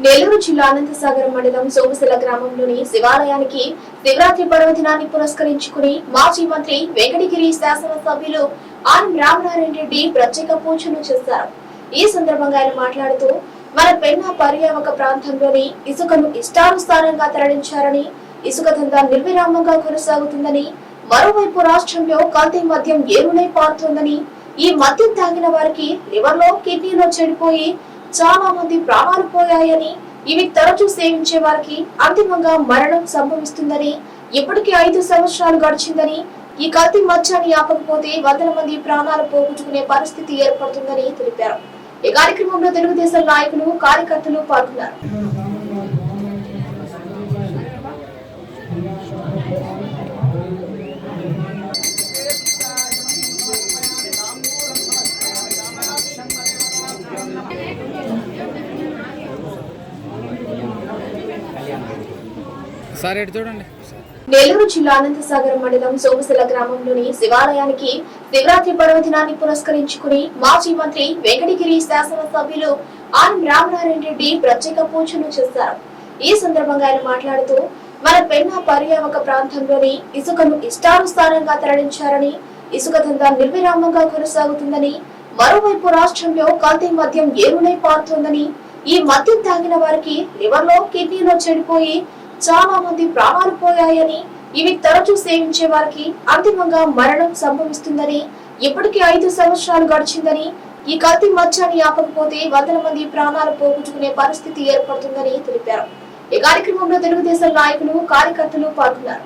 నెల్లూరు జిల్లా అనంతసాగర్ మండలం సోమశిల గ్రామంలోని శివాలయానికి శివరాత్రి పర్వదినాన్ని పురస్కరించుకుని మాజీ మంత్రి వెంకటగిరి శాసనసభ్యులు ఆనం రామనారాయణ రెడ్డి ప్రత్యేక పూజలు చేశారు. ఈ సందర్భంగా ఆయన మాట్లాడుతూ మన పెన్న పర్యావక ప్రాంతంలోని ఇసుకను ఇష్టానుసారంగా తరలించారని ఇసుక దందా నిర్విరామంగా కొనసాగుతుందని మరోవైపు రాష్ట్రంలో కల్తీ మద్యం ఏరులై పారుతోందని ఈ మద్యం తాగిన వారికి లివర్లో కిడ్నీలో చెడిపోయి చాలా మంది ప్రాణాలు పోయాయని ఇవి తరచూ సేవించే వారికి అంతిమంగా మరణం సంభవిస్తుందని ఇప్పటికే ఐదు సంవత్సరాలు గడిచిందని ఈ కల్తీ మద్యాన్ని ఆపకపోతే వందల మంది ప్రాణాలు పోగొట్టుకునే పరిస్థితి ఏర్పడుతుందని తెలిపారు. ఈ కార్యక్రమంలో తెలుగుదేశం నాయకులు కార్యకర్తలు పాల్గొన్నారు. సార్ చూడండి. నెల్లూరు జిల్లా ఆనందసాగర్ మండలం సోమశిల గ్రామంలోని శివాలయానికి శివరాత్రి పర్వదినాన్ని పురస్కరించుకుని మాజీ మంత్రి వెంకటగిరి శాసనసభ్యులు ఆనం రామనారాయణ రెడ్డి ప్రత్యేక పూజలు చేశారు. ఈ సందర్భంగా ఆయన మాట్లాడుతూ మన పెన్న పర్యావక ప్రాంతంలోని ఇసుకను ఇష్టానుసారంగా తరలించారని ఇసుక దందా నిర్విరామంగా కొనసాగుతుందని మరోవైపు రాష్ట్రంలో కల్తీ మద్యం ఏరులై పారుతోందని ఈ మద్యం తాగిన వారికి లివర్లో కిడ్నీలో చెడిపోయి చాలా మంది ప్రాణాలు పోయాయని ఇవి తరచూ సేవించే వారికి అంతిమంగా మరణం సంభవిస్తుందని ఇప్పటికే ఐదు సంవత్సరాలు గడిచిందని ఈ కల్తీ మద్యాన్ని ఆపకపోతే వందల మంది ప్రాణాలు పోగొట్టుకునే పరిస్థితి ఏర్పడుతుందని తెలిపారు. ఈ కార్యక్రమంలో తెలుగుదేశం నాయకులు కార్యకర్తలు పాల్గొన్నారు.